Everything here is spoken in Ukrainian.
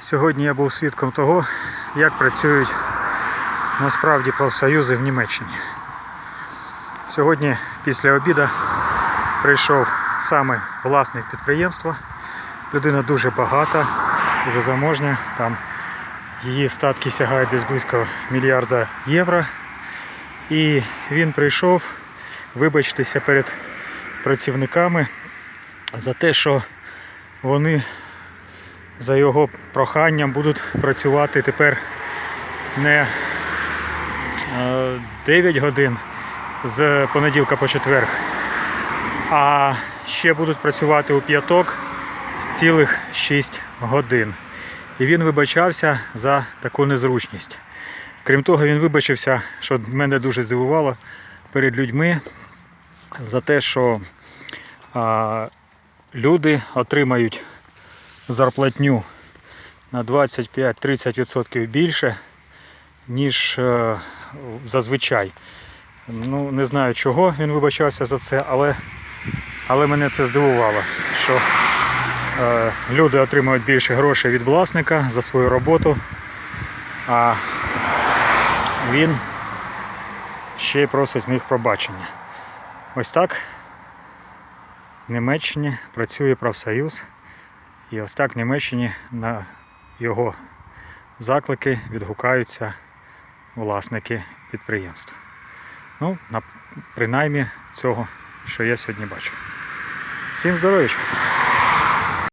Сьогодні я був свідком того, як працюють насправді профсоюзи в Німеччині. Сьогодні після обіду прийшов саме власник підприємства. Людина дуже багата, дуже заможня. Там її статки сягають десь близько мільярда євро. І він прийшов вибачитися перед працівниками за те, що вони за його проханням будуть працювати тепер не е, 9 годин з понеділка по четвер, а ще будуть працювати у п'яток цілих 6 годин. І він вибачався за таку незручність. Крім того, він вибачився, що мене дуже здивувало перед людьми за те, що а, люди отримають зарплатню на 25-30% більше, ніж е, зазвичай. Ну, не знаю чого він вибачався за це, але, але мене це здивувало, що е, люди отримують більше грошей від власника за свою роботу, а він ще й просить в них пробачення. Ось так в Німеччині працює профсоюз. І ось так в Німеччині на його заклики відгукаються власники підприємств. Ну, на, принаймні цього, що я сьогодні бачу. Всім здоров'ячка!